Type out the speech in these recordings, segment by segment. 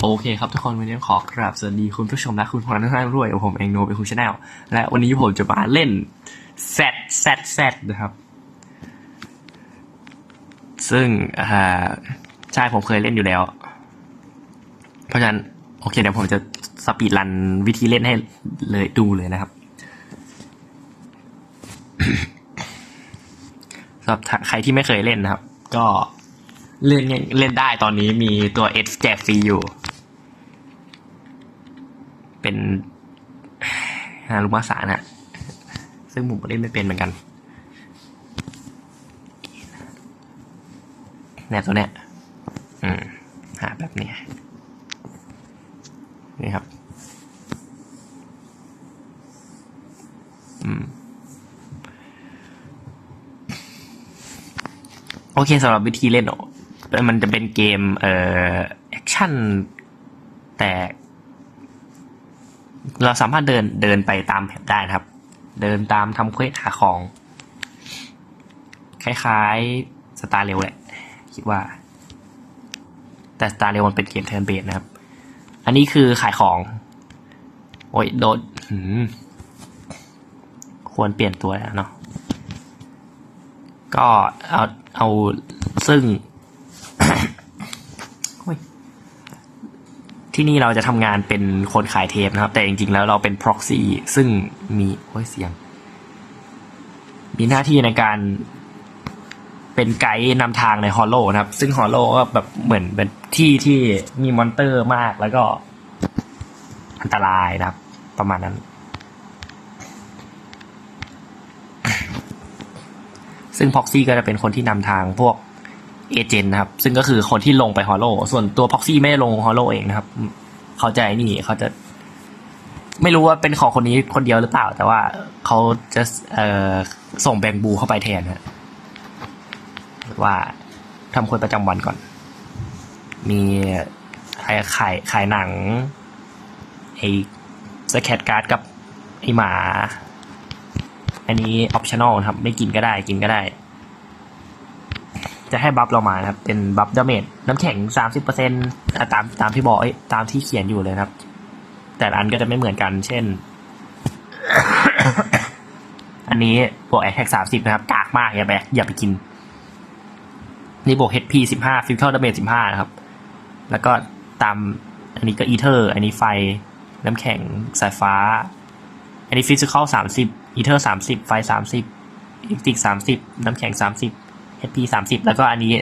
โอเคครับทุกคนวันนี้ขอกราบสวัสดีคุณผู้ชมและคุณผู้ฟังทุกท่านด้วยผมเองโนเป็นคุณชาแนลและวันนี้ผมจะมาเล่น Z Z Z นะครับ ซึ่งอ่าใช่ผมเคยเล่นอยู่แล้ว เพราะฉะนั้นโอเคเดี๋ยวผมจะสปีดรันวิธีเล่นให้เลยดูเลยนะครับสำหรับใครที่ไม่เคยเล่นนะครับ ก็ เล่นง่ายเล่นได้ตอนนี้มีตัว S แจกฟรีอยู่ เป็นฮารุมาสานะซึ่งผมก็เล่นไม่เป็นเหมือนกันเนี่ยตัวเนี้ยอืมหาแบบเนี้ยนี่ครับ อืม โอเคสำหรับวิธีเล่นเอ่อ มันจะเป็นเกมเอ่อแอคชั่น แต่ เราสามารถเดินเดินไปตามแผนได้นะครับ เดินตามทำเควสหาของ คล้ายๆสตาร์เร็วแหละ คิดว่า แต่สตาร์เร็วมันเป็นเกมเทิร์นเบสนะครับ อันนี้คือขายของ โอ้ยโดนควรเปลี่ยนตัวแล้วเนาะก็เอาเอาซึ่ง โอ้ย ที่นี่เราจะทำงานเป็นคนขายเทปนะครับ แต่จริงๆแล้วเราเป็น proxy ซึ่งมีโอ้ยเสียง มีหน้าที่ในการเป็นไกด์นำทางในฮอลโลนะครับ ซึ่งฮอลโลก็แบบเหมือนเป็นที่ที่มีมอนเตอร์มากแล้วก็อันตรายนะครับ ประมาณนั้น ซึ่งพ็อกซี่ก็จะเป็นคนที่นำทางพวก เอเจนต์นะครับ ซึ่งก็คือคนที่ลงไปฮอลโลส่วนตัวพ็อกซี่ไม่ได้ลงฮอลโลเองนะครับ เขาจะนี่เขาจะ ไม่รู้ว่าเป็นของคนนี้คนเดียวหรือเปล่า แต่ว่าเขาจะเอ่อส่งแบงบูเข้าไปแทนฮะว่าทำคนประจำวันก่อน มีขายขายขายหนังไอ้สแคตการ์ดกับไอ้หมา อันนี้ออปชั่นอลครับ ไม่กินก็ได้กินก็ได้ จะให้บัฟเรามานะครับ เป็นบัฟดาเมจน้ำแข็งสามสิบเปอร์เซ็นต์ตามตามที่บอกเอ้ตามที่เขียนอยู่เลยครับ แต่ละอันก็จะไม่เหมือนกัน เช่น อันนี้บวกแอคแท็กสามสิบนะครับ กากมากอย่าไปอย่าไปกิน นี่บวก HP สิบห้าฟิวเจอร์ดาเมจสิบห้านะครับ แล้วก็ตาม อันนี้ก็อีเทอร์ อันนี้ไฟ น้ำแข็ง สายฟ้า อันนี้ฟิสิกอลสามสิบอีเทอร์สามสิบไฟสามสิบอิเล็กติกสามสิบน้ำแข็งสามสิบ HP สามสิบแล้วก็อันนี้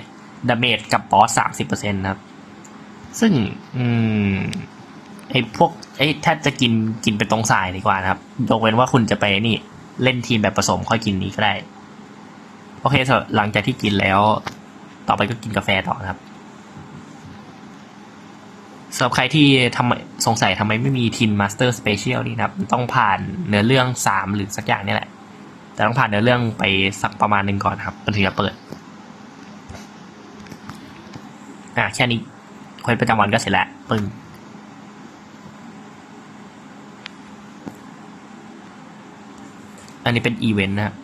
ดาเมจกับบอสสามสิบเปอร์เซ็นต์ครับ ซึ่ง อืมไอ้พวกไอ้ถ้าจะกินกินเป็นตรงสายดีกว่านะครับยกเว้นว่าคุณจะไปนี่เล่นทีมแบบผสมค่อยกินนี้ก็ได้ โอเคสำหรับหลังจากที่กินแล้ว ต่อไปก็กินกาแฟต่อนะครับสำหรับใครที่ทำสงสัยทำไมไม่มีทีมมาสเตอร์สเปเชียลนี่นะครับ ต้องผ่านเนื้อเรื่องสามหรือสักอย่างนี่แหละ แต่ต้องผ่านเนื้อเรื่องไปสักประมาณหนึ่งก่อนครับมันถึงจะเปิด อะแค่นี้เควสประจำวันก็เสร็จแล้วปึ้งอันนี้เป็นอีเวนต์นะครับ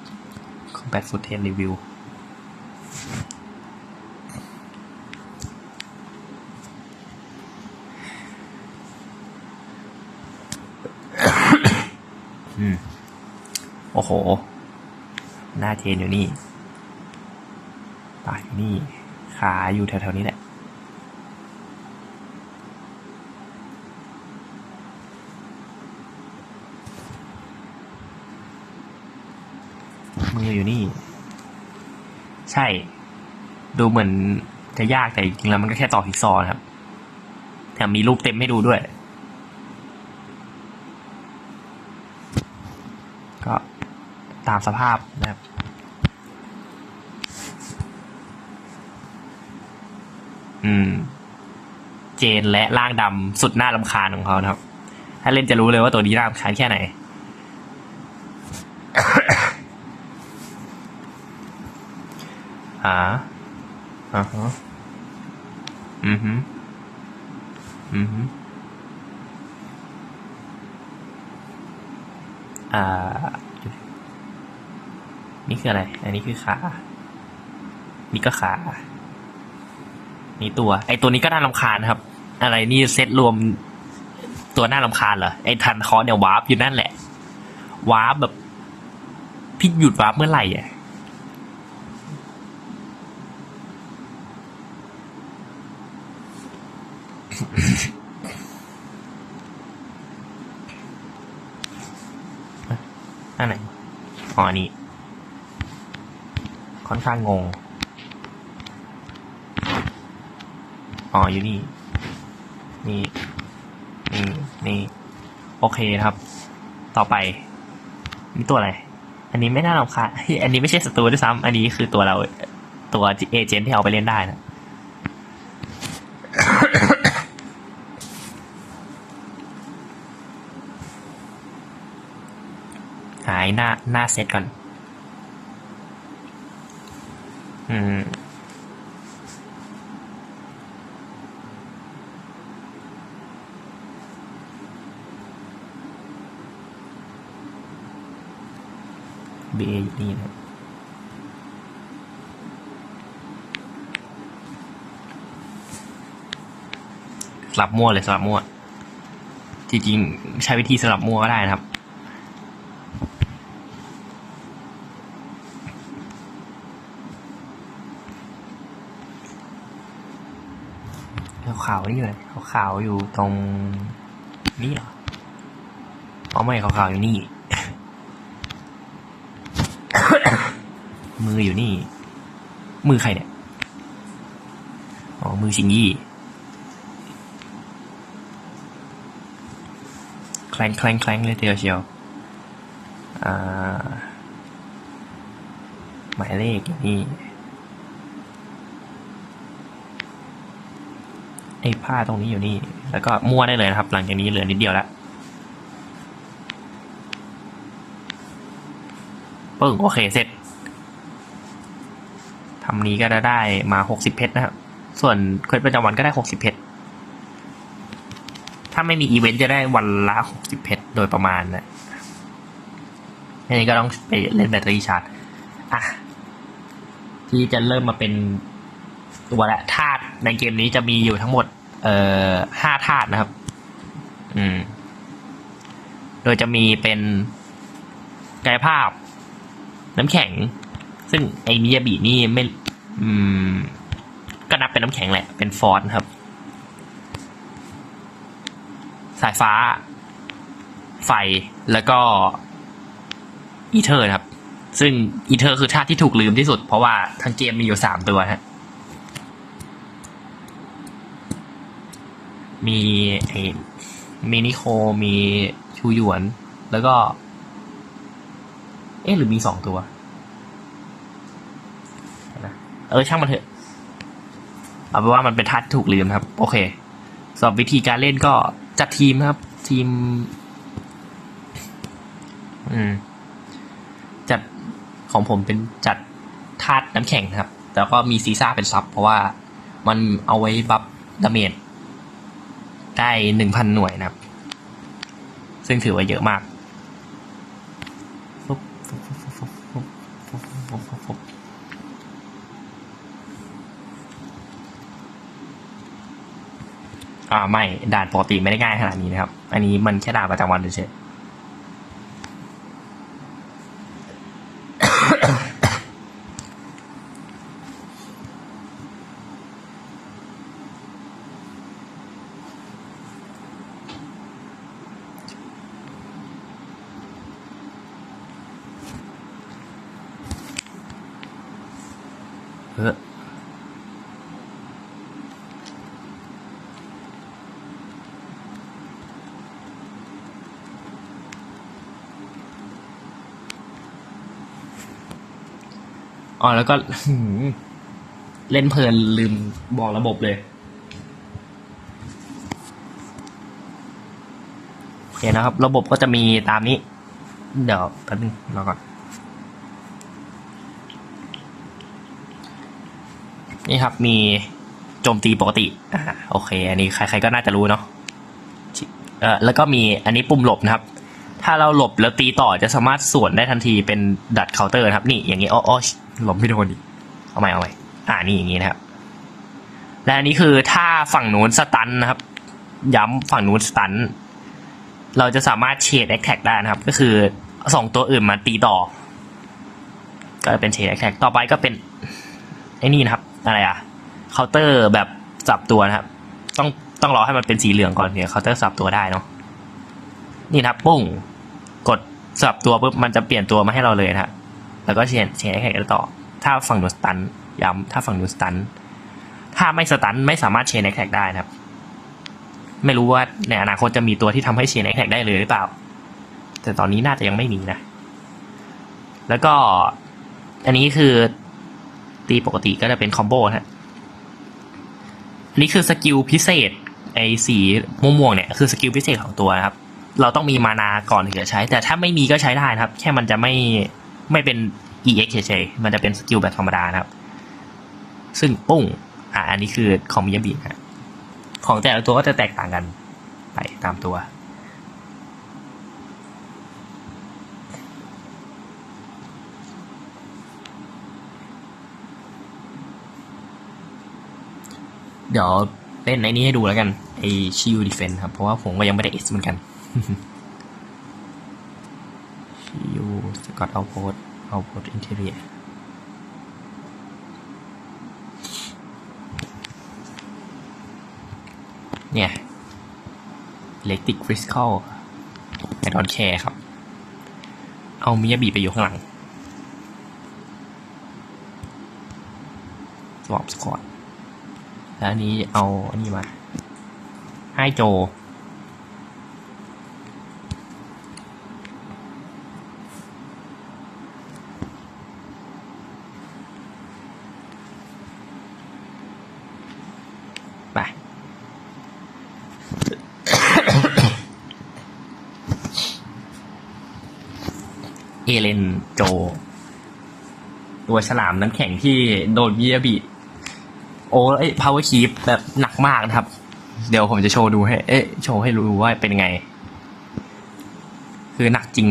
Combat Footage Review อืมโอ้โห เทนอยู่นี่ปากอยู่นี่ ขาอยู่แถวๆนี้แหละ มืออยู่นี่ ใช่ ดูเหมือนจะยากแต่จริงๆแล้วมันก็แค่ต่อพิกซอครับ แถมมีรูปเต็มให้ดูด้วย ก็ตามสภาพนะครับ อืม เจนและร่างดำสุดหน่ารำคาญของเขานะครับ ถ้าเล่นจะรู้เลยว่าตัวนี้น่ารำคาญแค่ไหนอ่าอ่าฮะอือฮึอือฮึอ่า นี่คืออะไร อันนี้คือขา นี่ก็ขา นี่ตัว ไอตัวนี้ก็น่ารำคาญครับ อะไรนี่เซตรวมตัวน้าลำคาญเหรอไอทันคอเนี่ยวาร์ปอยู่นั่นแหละวาร์ปแบบพี่หยุดวาร์ปเมื่อไหร่อะอันไหนอ๋อนนี้ ค่อนข้างงง อ๋ออยู่นี่ นี่นี่นี่โอเคครับ ต่อไปนี่ตัวอะไร อันนี้ไม่น่ารำคาญอันนี้ไม่ใช่ศัตรูด้วยซ้ำอันนี้คือตัวเราตัวเอเจนต์ที่เอาไปเล่นได้นะหายหน้าหน้าเซตก่อน อืม B A อยู่ นี่นะครับสลับมั่วเลยสลับมั่ว จริงๆ ใช้วิธีสลับมั่วก็ได้นะครับ ขาวๆนี่อยู่ไหนขาวๆอยู่ตรงนี่เหรออ๋อไม่ขาวๆอยู่นี่ มืออยู่นี่ มือใครเนี่ย อ๋อ มือชิงยี่แคลงแคลงแคลงเลยเดียวเชียว อ่า หมายเลขอยู่นี่ ไอ้ผ้าตรงนี้อยู่นี่ แล้วก็มั่วได้เลยนะครับ หลังจากนี้เหลือนิดเดียวแล้วปึ้งโอเค เสร็จ ทำนี้ก็จะได้มาหกสิบเพชรนะครับ ส่วนเควสประจำวันก็ได้หกสิบเพชร ถ้าไม่มีอีเวนต์จะได้วันละหกสิบเพชรโดยประมาณนะอันนี้ก็ต้องไปเล่นแบตเตอรี่ชาร์จ อะ ที่จะเริ่มมาเป็นตัวละธาตุในเกมนี้จะมีอยู่ทั้งหมด เอ่อห้าธาตุนะครับ อืม โดยจะมีเป็นกายภาพ น้ำแข็ง ซึ่งไอ้มิยาบินี่ไม่ อืม ก็นับเป็นน้ำแข็งแหละ เป็นฟอนครับ สายฟ้า ไฟแล้วก็อีเทอร์ครับ ซึ่งอีเทอร์คือธาตุที่ถูกลืมที่สุด เพราะว่าทั้งเกมมีอยู่สามตัวฮะมีไอ้มินิโคมีชูหยวน แล้วก็ เอ๊ะหรือมีสองตัว เออช่างมันเถอะเอาเป็นว่ามันเป็นทัดถูกลืมครับ โอเคสำหรับวิธีการเล่นก็จัดทีมครับ ทีม อืม จัดของผมเป็นจัดธาตุน้ำแข็งครับแต่ก็มีซีซ่าเป็นซับ เพราะว่ามันเอาไว้บัฟดาเมจได้หนึ่งพันหน่วยนะครับ ซึ่งถือว่าเยอะมาก อ่าไม่ด่านปกติไม่ได้ง่ายขนาดนี้นะครับ อันนี้มันแค่ด่านประจำวันเฉย อ๋อแล้วก็เล่นเพลินลืมบอกระบบเลยโอเคนะครับ ระบบก็จะมีตามนี้ เดี๋ยวแป๊บนึงรอก่อน นี่ครับมีโจมตีปกติอ่าโอเค อันนี้ใครๆก็น่าจะรู้เนาะเออแล้วก็มีอันนี้ปุ่มหลบนะครับ ถ้าเราหลบแล้วตีต่อจะสามารถสวนได้ทันทีเป็นดัดเคาน์เตอร์นะครับ นี่อย่างนี้อ้อหลบไม่โดนดิเอาใหม่เอาใหม่อ่านี่อย่างนี้นะครับ และอันนี้คือถ้าฝั่งนู้นสตันนะครับ ย้ำฝั่งนู้นสตันเราจะสามารถเชดแอคแท็กได้นะครับ ก็คือส่งตัวอื่นมาตีต่อ ก็เป็นเชดแอคแท็กต่อไปก็เป็นไอ้นี่นะครับ อะไรอะเคาน์เตอร์แบบสับตัวนะครับ ต้องต้องรอให้มันเป็นสีเหลืองก่อนเนี่ยเคาน์เตอร์สับตัวได้เนาะนี่นะครับปุ้ง สับตัวปุ๊บมันจะเปลี่ยนตัวมาให้เราเลยนะครับแล้วก็เชนเชนแอคแท็กต่อ ถ้าฝั่งนู้นสตันย้ำถ้าฝั่งนู้นสตันถ้าไม่สตันไม่สามารถเชนแอคแท็กได้นะครับ ไม่รู้ว่าในอนาคตจะมีตัวที่ทำให้เชนแอคแท็กได้เลยหรือเปล่า แต่ตอนนี้น่าจะยังไม่มีนะ แล้วก็อันนี้คือตีปกติก็จะเป็นคอมโบนะฮะอันนี้คือสกิลพิเศษไอ้สีม่วงๆเนี่ยคือสกิลพิเศษของตัวนะครับ เราต้องมีมานาก่อนถึงจะใช้ แต่ถ้าไม่มีก็ใช้ได้นะครับ แค่มันจะไม่ไม่เป็น EX เฉยๆมันจะเป็นสกิลแบบธรรมดานะครับ ซึ่งปุ้งอ่าอันนี้คือของมิยาบินะฮะของแต่ละตัวก็จะแตกต่างกันไปตามตัว เดี๋ยวเล่นไอ้นี้ให้ดูแล้วกันไอชิวดีเฟนครับ เพราะว่าผมก็ยังไม่ได้เอสเหมือนกัน ชิวสกอตเอาโพสเอาโพสอินเทเรียเนี่ยเล็กติกคริสตัลไอดอนแคร์ครับ เอามิยาบีไปอยู่ข้างหลังสวอปสกอตแล้วนี้เอาอันนี้มาให้โจ เอเลนโจ ตัวฉลามน้ำแข็งที่โดนเบียบีโอ้ไอ้ power keep แบบหนักมากนะครับ เดี๋ยวผมจะโชว์ดูให้ เอ๊ะโชว์ให้รู้ว่าเป็นไง คือหนักจริง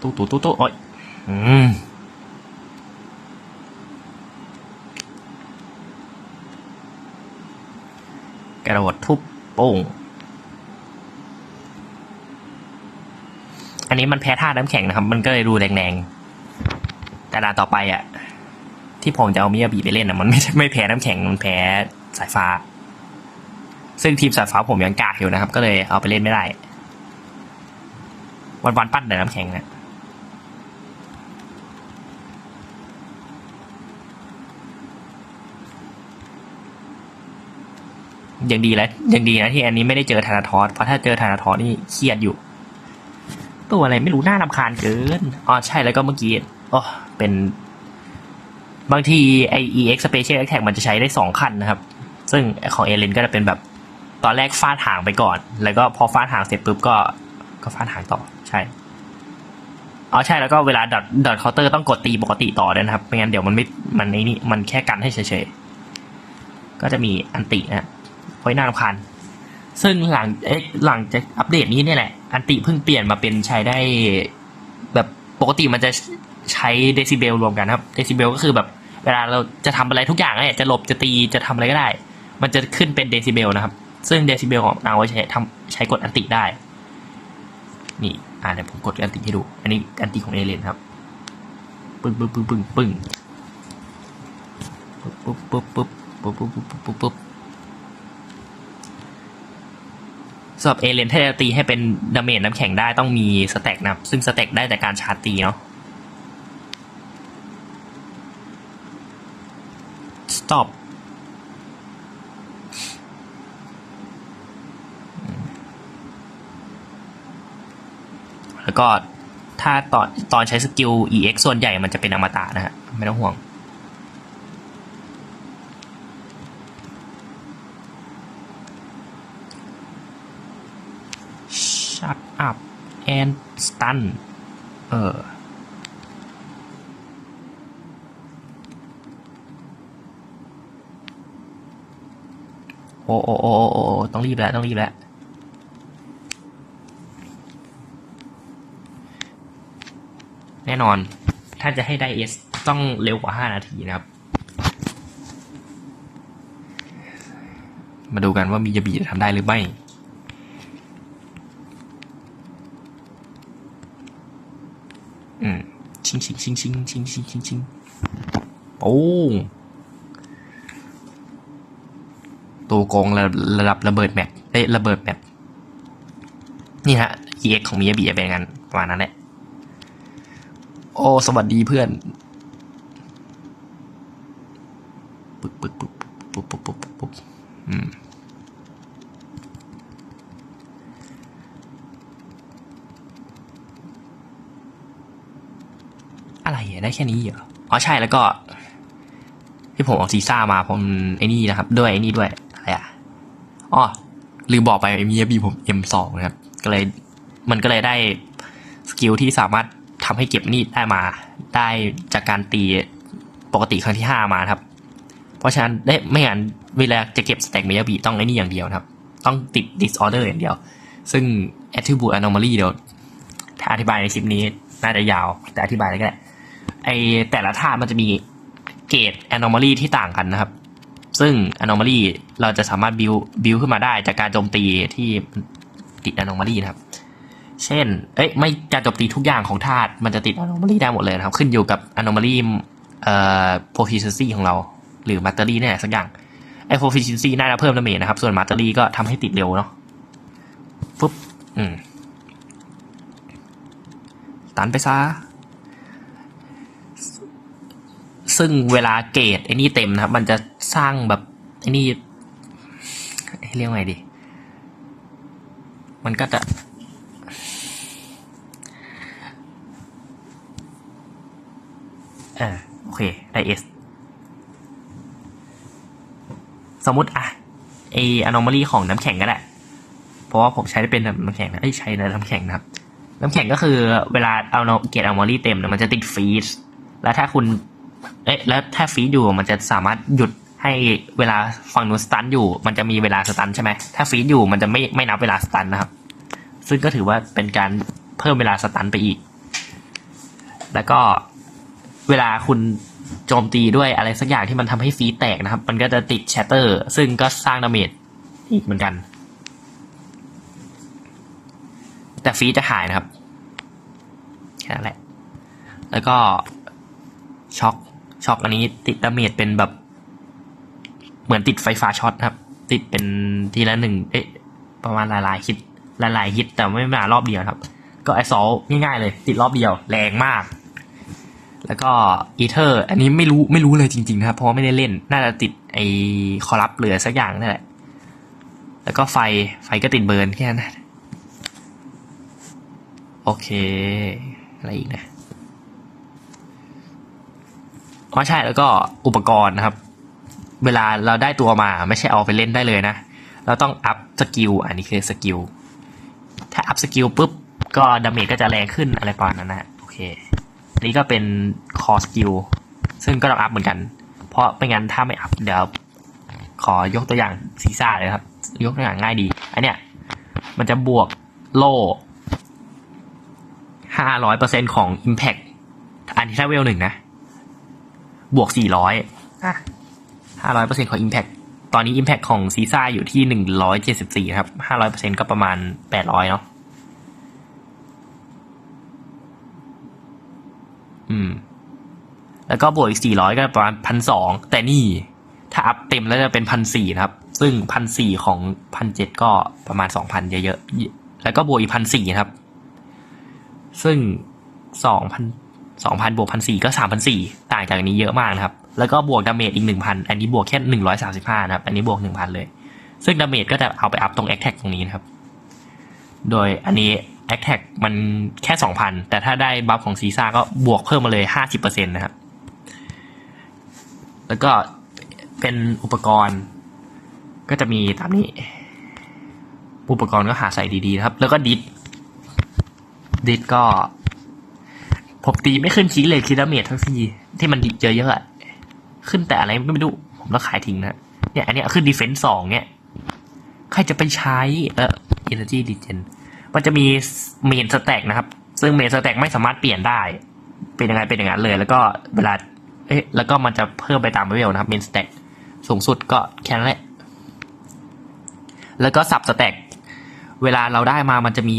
ตู้ตู้ตู้ตู้โอ้ยอืม กระโดดทุบโป้งอันนี้มันแพ้ธาตุน้ำแข็งนะครับ มันก็เลยดูแรงๆ แต่ด่าต่อไปอะ ที่ผมจะเอามิยาบิไปเล่นอะ มันไม่ไม่แพ้น้ำแข็ง มันแพ้สายฟ้า ซึ่งทีมสายฟ้าผมยังกากอยู่นะครับ ก็เลยเอาไปเล่นไม่ได้ วันวันๆปั้นแต่น้ำแข็งนะ ยังดีแล้วยังดีนะที่อันนี้ไม่ได้เจอธนาทอสเพราะถ้าเจอธนาทอสนี่เครียดอยู่ ตัวอะไรไม่รู้น่ารำคาญเกินอ๋อใช่แล้วก็เมื่อกี้อ๋อเป็นบางทีไอ EX Special Attack มันจะใช้ได้สองคันนะครับ ซึ่งของเอเลนก็จะเป็นแบบตอนแรกฟาดหางไปก่อน แล้วก็พอฟาดหางเสร็จปุ๊บก็ก็ฟาดหางต่อใช่อ๋อใช่แล้วก็เวลาดอทดอทเคาน์เตอร์ต้องกดตีปกติต่อด้วยนะครับ ไม่งั้นเดี๋ยวมันไม่ มันไอ้นี่มันแค่กันให้เฉยๆ ก็จะมีอันตินะ ไว้น่ารำคาญซึ่งหลังเอ๊ะหลังจากอัปเดตนี้เนี่ยแหละ อันติเพิ่งเปลี่ยนมาเป็นใช้ได้ แบบปกติมันจะใช้เดซิเบลรวมกันครับ เดซิเบลก็คือแบบเวลาเราจะทำอะไรทุกอย่างเนี่ยจะหลบจะตีจะทำอะไรก็ได้ มันจะขึ้นเป็นเดซิเบลนะครับ ซึ่งเดซิเบลของเอาไว้ใช้ทำใช้กดอันติได้ นี่อ่าเดี๋ยวผมกดอันติให้ดู อันนี้อันติของเอเลนครับ ปึ้งปึ้งปึ้งปึ้งปึ้งปุ๊บปุ๊บปุ๊บปุ๊บปุ๊บปุ๊บปุ๊บปุ๊บปุ๊บ สำหรับเอเลนถ้าจะตีให้เป็นดาเมจน้ำแข็งได้ต้องมีสแต็กนะซึ่งสแต็กได้จากการชาร์จตีเนาะ stop แล้วก็ถ้าตอนตอนใช้สกิล EX ส่วนใหญ่มันจะเป็นอมตะนะฮะ ไม่ต้องห่วง shut up and stun เออ โอ้โอ้โอ้โอ้ต้องรีบแล้วต้องรีบแล้วแน่นอน ถ้าจะให้ได้เอสต้องเร็วกว่า 5 นาทีนะครับ มาดูกันว่ามีจะบีจะทำได้หรือไม่ ชิงชิงชิงชิงชิงชิงชิงชิงโอ้งตัวโกงระระดับระเบิดแมปเอ้ระเบิดแมปนี่ฮะ EX ของมิยาบิจะเป็นงั้นประมาณนั้นแหละ โอ้ สวัสดีเพื่อน ปึ๊บปึ๊บปึ๊บปึ๊บปึ๊บปึ๊บปึ๊บอืม อะ ได้แค่นี้เหรออ๋อใช่แล้วก็ ที่ผมเอาซีซ่ามาผมไอ้นี่นะครับ ด้วยไอ้นี่ด้วยอะไรอะอ๋อลืมบอกไปมีบีผม M2 นะครับ ก็เลยมันก็เลยได้สกิลที่สามารถทำให้เก็บนี่ได้มา ได้จากการตีปกติครั้งที่ห้ามาครับ เพราะฉะนั้นได้ไม่งั้นเวลาจะเก็บสแต็กเมยบีต้องไอ้นี่อย่างเดียวครับ ต้องติด disorder อย่างเดียว ซึ่ง attribute anomaly เดี๋ยวถ้าอธิบายในคลิปนี้น่าจะยาว แต่อธิบายเลยก็ได้ ไอแต่ละธาตุมันจะมีเกรด anomaly ที่ต่างกันนะครับ ซึ่ง anomaly เราจะสามารถ build build ขึ้นมาได้จากการโจมตีที่ติด anomaly นะครับ เช่น เอ้ยไม่การโจมตีทุกอย่างของธาตุมันจะติด anomaly ได้หมดเลยนะครับ ขึ้นอยู่กับ anomaly เอ่อ proficiency ของเรา หรือ mastery เนี่ยสักอย่างไอ้ proficiency น่าจะเพิ่มดาเมจนะครับ ส่วน mastery ก็ทำให้ติดเร็วเนาะปุ๊บ อืม ตันไปซะ ซึ่งเวลาเกรดไอ้นี่เต็มนะครับ มันจะสร้างแบบไอ้นี่เรียกไงดี มันก็จะ อ่าโอเค ได้เอสสมมติอะไอ anomaly ของน้ำแข็งก็ได้ เพราะว่าผมใช้ได้เป็นน้ำแข็งนะเอ้ใช้ในน้ำแข็งนะครับ น้ำแข็งก็คือเวลาเอาเกรด anomaly เต็มเนี่ยมันจะติดฟรีซแล้วถ้าคุณ เอ๊ะแล้วถ้าฟรีซอยู่มันจะสามารถหยุดให้เวลาฝั่งนู้นสตันอยู่ มันจะมีเวลาสตันใช่ไหมถ้าฟรีซอยู่มันจะไม่ไม่นับเวลาสตันนะครับ ซึ่งก็ถือว่าเป็นการเพิ่มเวลาสตันไปอีก แล้วก็เวลาคุณโจมตีด้วยอะไรสักอย่างที่มันทำให้ฟีแตกนะครับ มันก็จะติดแชตเตอร์ ซึ่งก็สร้างดาเมจอีกเหมือนกัน แต่ฟีจะหายนะครับ แค่นั้นแหละ แล้วก็ช็อก ช็อกอันนี้ติดดาเมจเป็นแบบ เหมือนติดไฟฟ้าช็อตครับ ติดเป็นทีละหนึ่งเอ๊ะประมาณหลายๆฮิตหลายๆฮิตแต่ไม่มารอบเดียวครับ ก็ไอซอลง่ายๆเลย ติดรอบเดียว แรงมาก แล้วก็อีเทอร์ อันนี้ไม่รู้ไม่รู้เลยจริงๆนะครับ เพราะไม่ได้เล่น น่าจะติดไอคอรับเหลือสักอย่างนั่นแหละ แล้วก็ไฟไฟก็ติดเบิร์นแค่นั้นโอเค อะไรอีกนะ อ๋อใช่แล้วก็อุปกรณ์นะครับ เวลาเราได้ตัวมาไม่ใช่เอาไปเล่นได้เลยนะ เราต้องอัพสกิลอันนี้คือสกิลถ้าอัพสกิลปุ๊บก็ดาเมจก็จะแรงขึ้นอะไรประมาณนั้นนะโอเคนนี้ก็เป็นคอสกิลซึ่งก็ต้องอัพเหมือนกัน เพราะไม่งั้นถ้าไม่อัพเดี๋ยวขอยกตัวอย่างซีซ่าเลยครับ ยกตัวอย่างง่ายดี อันเนี้ยมันจะบวกโล่ห้าร้อยเปอร์เซ็นของ Impact อันที่ถ้าเวลหนึ่งนะ บวก 400อะ500%ของ Impact ตอนนี้ Impact ของซีซ่าอยู่ที่ 174 ครับ 500%ก็ประมาณ 800 เนาะอืม แล้วก็บวกอีก 400 ก็ประมาณ 1,200 แต่นี่ถ้าอัพเต็มแล้วจะเป็น 1,400 นะครับ ซึ่ง 1,400 ของ 1,700 ก็ประมาณ 2,000 เยอะๆ แล้วก็บวกอีก 1,400 ครับ ซึ่ง 2,000 สองพันบวกพันสี่ก็สามพันสี่ต่างจากนี้เยอะมากนะครับ แล้วก็บวกดาเมจอีกหนึ่งพันอันนี้บวกแค่หนึ่งร้อยสาสิบห้านะครับ อันนี้บวกหนึ่งพันเลย ซึ่งดาเมจก็จะเอาไปอัพตรงแอคแท็กตรงนี้นะครับ โดยอันนี้แอคแท็กมันแค่สองพันแต่ถ้าได้บัฟของซีซ่าก็บวกเพิ่มมาเลยห้าสิบเปอร์เซ็นต์นะครับ แล้วก็เป็นอุปกรณ์ ก็จะมีตามนี้ อุปกรณ์ก็หาใส่ดีๆนะครับ แล้วก็ดิสดิสก็ ผมตีไม่ขึ้นคิดเลยคิดดาเมจทั้งทีที่มันเจอเยอะอะขึ้นแต่อะไรไม่รู้ผมต้องขายทิ้งนะเนี่ยอันเนี้ยขึ้นดีเฟนซ์สองเนี่ยใครจะไปใช้เออ Energy Degen มันจะมีเมนสแต็กนะครับ ซึ่งเมนสแต็กไม่สามารถเปลี่ยนได้ เป็นยังไงเป็นอย่างนั้นเลย แล้วก็เวลาเอ๊ะแล้วก็มันจะเพิ่มไปตามเลเวลนะครับ main stack สูงสุดก็แค่นั้นแหละแล้วก็สับสแต็กเวลาเราได้มามันจะมี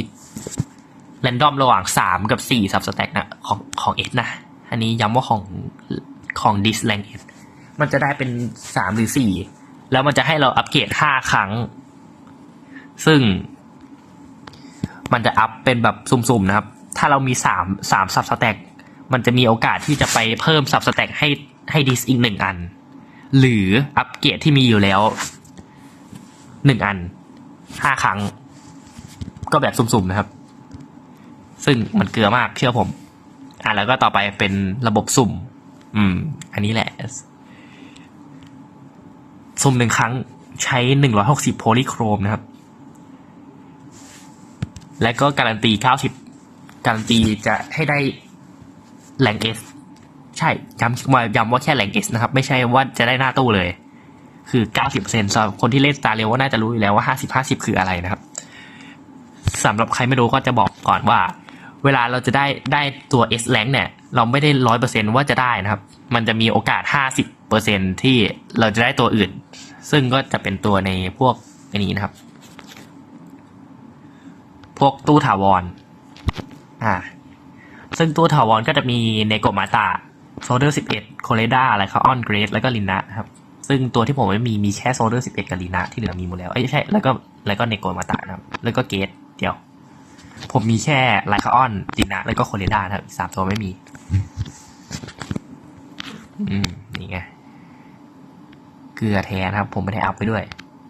แรนดอมระหว่างสามกับสี่สับสแต็กนะ ของของเอสนะ อันนี้ย้ำว่าของของดิสแลงเอสมันจะได้เป็นสามหรือสี่แล้วมันจะให้เราอัปเกรดห้าครั้ง ซึ่ง มันจะอัพเป็นแบบสุ่มๆนะครับ ถ้าเรามีสามสามสับสแต็กมันจะมีโอกาสที่จะไปเพิ่มสับสแต็กให้ให้ดิสอีกหนึ่งอัน หรืออัปเกรดที่มีอยู่แล้วหนึ่งอันห้าครั้ง ก็แบบสุ่มๆนะครับ ซึ่งมันเกลือมากเชื่อผม อะแล้วก็ต่อไปเป็นระบบสุ่ม อืม อันนี้แหละ สุ่มหนึ่งครั้งใช้หนึ่งร้อยหกสิบโพลีโครมนะครับ และก็การันตีเก้าสิบการันตีจะให้ได้แหล่งเอสใช่ย้ำว่าย้ำว่าแค่แหล่งเอสนะครับ ไม่ใช่ว่าจะได้หน้าตู้เลย คือเก้าสิบเปอร์เซ็นต์สำหรับคนที่เล่นสตาร์เร็วว่าน่าจะรู้อยู่แล้วว่าห้าสิบห้าสิบคืออะไรนะครับสำหรับใครไม่รู้ก็จะบอกก่อนว่า เวลาเราจะได้ได้ตัว S rank เนี่ย เราไม่ได้ร้อยเปอร์เซ็นว่าจะได้นะครับ มันจะมีโอกาสห้าสิบเปอร์เซ็นที่เราจะได้ตัวอื่น ซึ่งก็จะเป็นตัวในพวกอันนี้นะครับ พวกตู้ถาวร อ่า ซึ่งตู้ถาวรก็จะมีเนโกมาตาโซเดอร์สิบเอ็ดโคเลดาอะไรคาออนเกรดแล้วก็ลินนะครับ ซึ่งตัวที่ผมไม่มีมีแค่โซเดอร์สิบเอ็ดกับลีนาที่เหลือมีหมดแล้วเอ้ยไม่ใช่แล้วก็แล้วก็เนโกมาตานะครับ แล้วก็เกตเดียว ผมมีแค่ไลคาออนลีนาแล้วก็โคเลดานะครับอีกสามตัวไม่มี อืม นี่ไง เกลือแทนครับ ผมไม่ได้อัพไปด้วย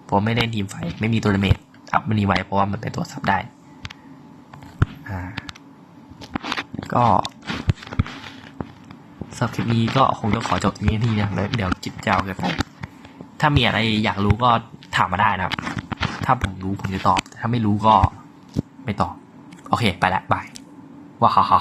ผมไม่ได้ทีมไฟ ไม่มีตัวเมจอัพมันนี้ไว้เพราะว่ามันเป็นตัวซับได้ อ่า ก็สำหรับคลิปนี้ก็คงจะขอจบที่นี่นะแล้วเดี๋ยวจิบเจ้ากันไปถ้ามีอะไรอยากรู้ก็ถามมาได้นะครับ ถ้าผมรู้ผมจะตอบแต่ถ้าไม่รู้ก็ไม่ตอบ โอเค ไปละบายว้าฮ่าฮ่า